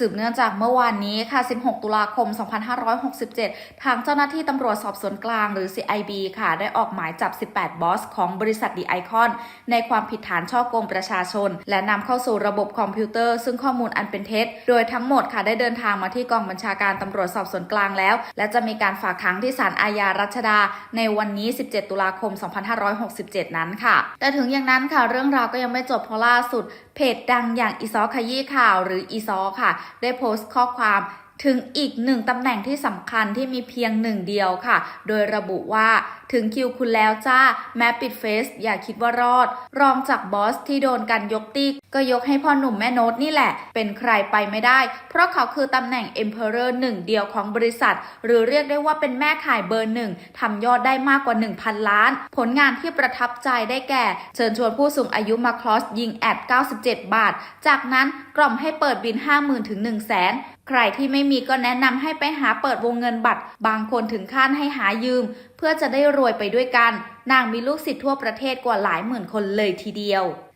สืบเนื่องจากเมื่อวานนี้ค่ะ 16 ตุลาคม 2567 ทางเจ้าหน้าที่ตำรวจสอบสวนกลางหรือ CIB ค่ะ ได้ออกหมายจับ 18 บอส ของบริษัทดีไอคอนในความผิดฐานช่อโกงประชาชน และนำเข้าสู่ระบบคอมพิวเตอร์ ซึ่งข้อมูลอันเป็นเท็จ โดยทั้งหมดค่ะได้เดินทางมาที่กองบัญชาการตำรวจสอบสวนกลางแล้ว และจะมีการฝากขังที่ศาลอาญารัชดา ในวันนี้ 17 ตุลาคม 2567 นั้นค่ะ แต่ถึงอย่างนั้นค่ะเรื่องราวก็ยังไม่จบเพราะล่าสุดเพจดังอย่างอีซอขยี้ข่าวหรืออีซอค่ะได้โพสต์ข้อความถึงอีกหนึ่งตำแหน่งที่สำคัญที่มีเพียงหนึ่งเดียวค่ะ โดยระบุว่าถึงคิวคุณแล้วจ้า แม้ปิดเฟส อย่าคิดว่ารอด รองจากบอสที่โดนกันยกตี ก็ยกให้พ่อหนุ่มแม่โน้ตนี่แหละ เป็นใครไปไม่ได้ เพราะเขาคือตำแหน่ง Emperor หนึ่งเดียวของบริษัท หรือเรียกได้ว่าเป็นแม่ขายเบอร์หนึ่งทำยอดได้มากกว่า 1,000 ล้าน ผลงานที่ประทับใจได้แก่ เชิญชวนผู้สูงอายุมาคลอสยิงแอด 97 บาท จากนั้นกล่อมให้เปิดบิน 50,000ถึง1 0 0 0 0แสนใครที่ไม่มีก็แนะนำให้ไปหาเปิดวงเงินบัตร บางคนถึงขั้นให้หายืม เพื่อจะได้รวยไปด้วยกัน นางมีลูกศิษย์ทั่วประเทศกว่าหลายหมื่นคนเลยทีเดียว